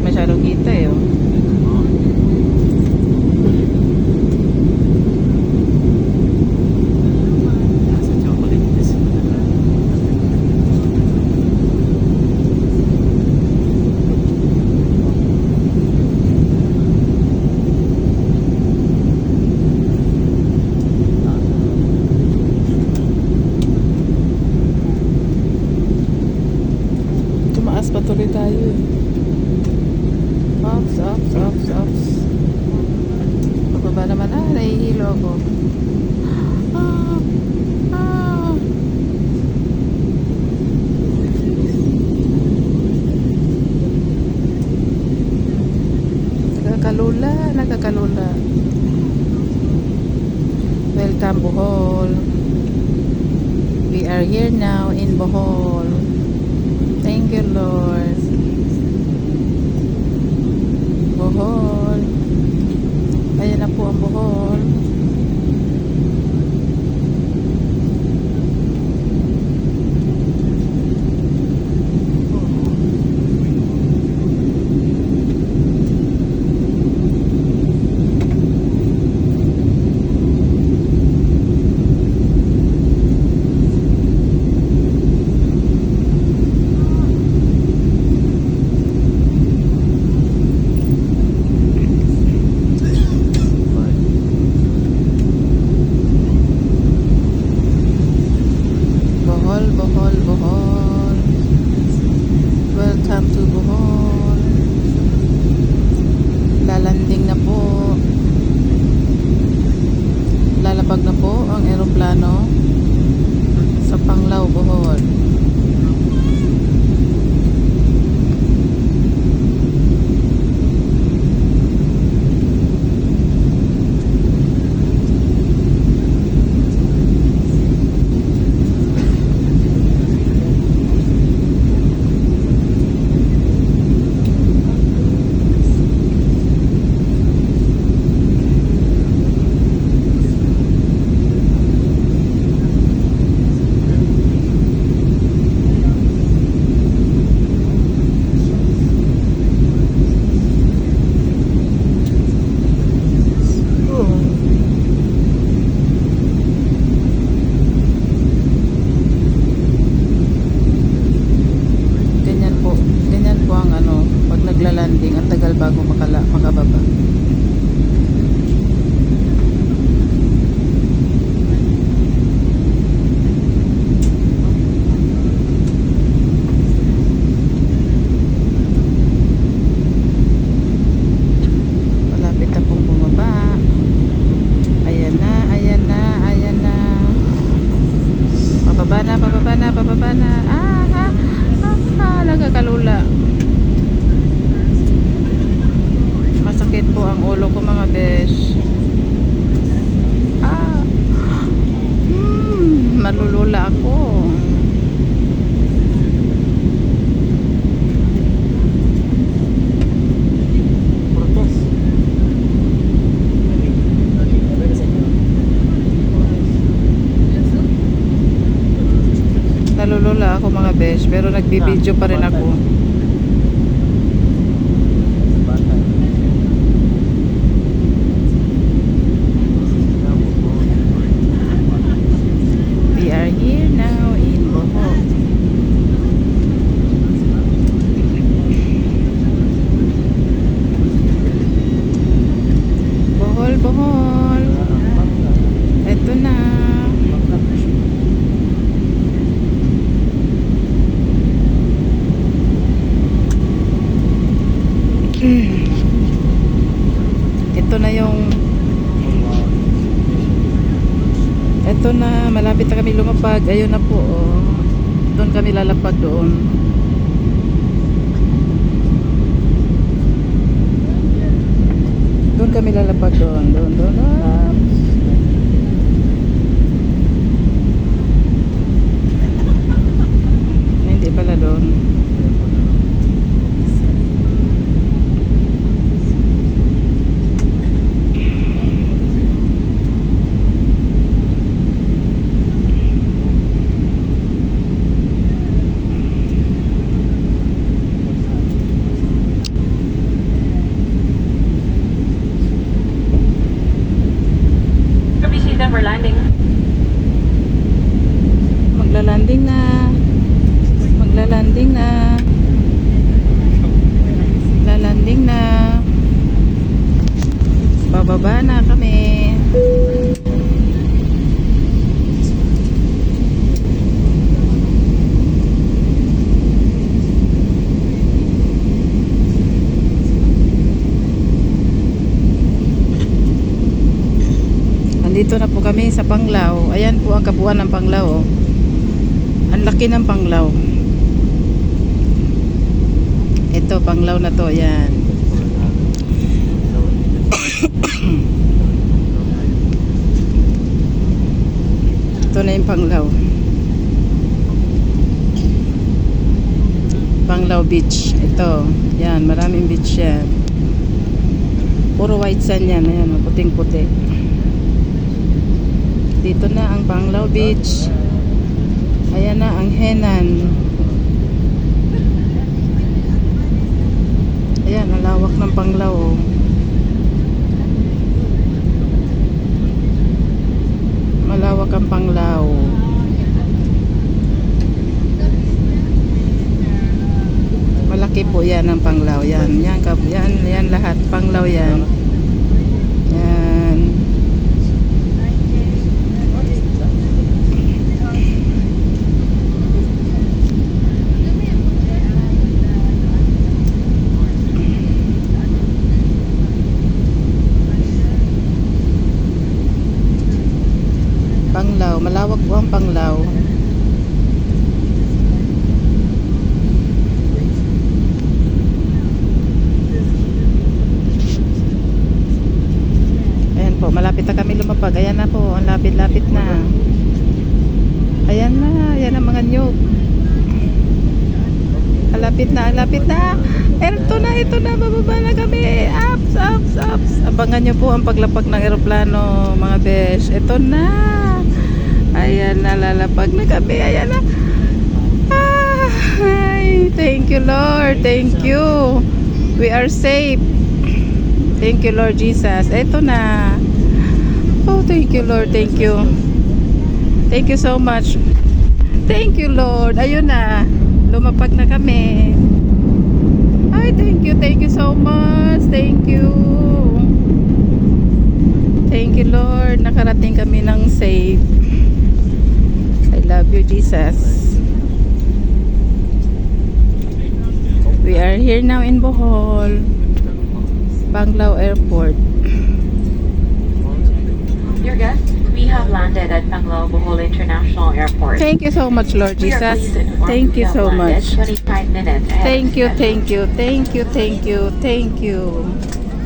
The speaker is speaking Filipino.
masyadong kita eh. Oh. Ops, ops, ops, ops. Pababa naman. Ah, nahihilo ako. Ah, ah. Nagkakalula, nagkakalula. Welcome Bohol. We are here now in Bohol. Thank you, Lord. Bohol. Ayan besh, pero nagbibideo pa rin ako. We are here now in Bohol. Bohol, Bohol. Ito na. Ito na yung Ito na, malapit na kami lumapag. Ayun na po, oh. Doon kami lalapag doon. Doon kami lalapag doon. Doon, doon. Ah. Ay, Hindi pala doon. Pababa na kami. Andito na po kami sa Panglao. Ayan po ang kabuuan ng Panglao. oh. Ang laki ng Panglao. Ito, Panglao na to. Ayan. Ito na yung Panglao. Panglao Beach. Ito. Yan, maraming beach yan. Puro white sand yan. Ayan, puting-puti. Dito na ang Panglao Beach. Ayan na ang Henan. Ayan, ang lawak ng Panglao. oh. Malawak ang Panglao. Malaki po yan ang Panglao. Yan, yan, yan, yan lahat. Panglao yan. Yan. Panglao, malawak po ang Panglao. Ayan po, malapit na kami lumapag. Ayan na po, ang lapit-lapit na. Ayan na, ayan ang mga nyug. Alapit na, alapit na. Ito na, ito na, bababa na kami. Ups, ups, ups. Abangan nyo po ang paglapag ng eroplano, mga besh. Ito na. Ayan na, lalapag na kami. Ayan na. Ay, thank you, Lord. Thank you. We are safe. Thank you, Lord Jesus. Ito na. Oh, thank you, Lord. Thank you. Thank you so much. Thank you, Lord. Ayun na. Lumapag na kami. Ay, thank you. Thank you so much. Thank you. Thank you, Lord. Nakarating kami ng safe. I love you, Jesus. We are here now in Bohol, Banglao Airport. Guests, we have landed at Panglao Bohol International Airport. Thank you so much, Lord Jesus. Thank you so much. 25 minutes Thank you, thank you, thank you, thank you, thank you.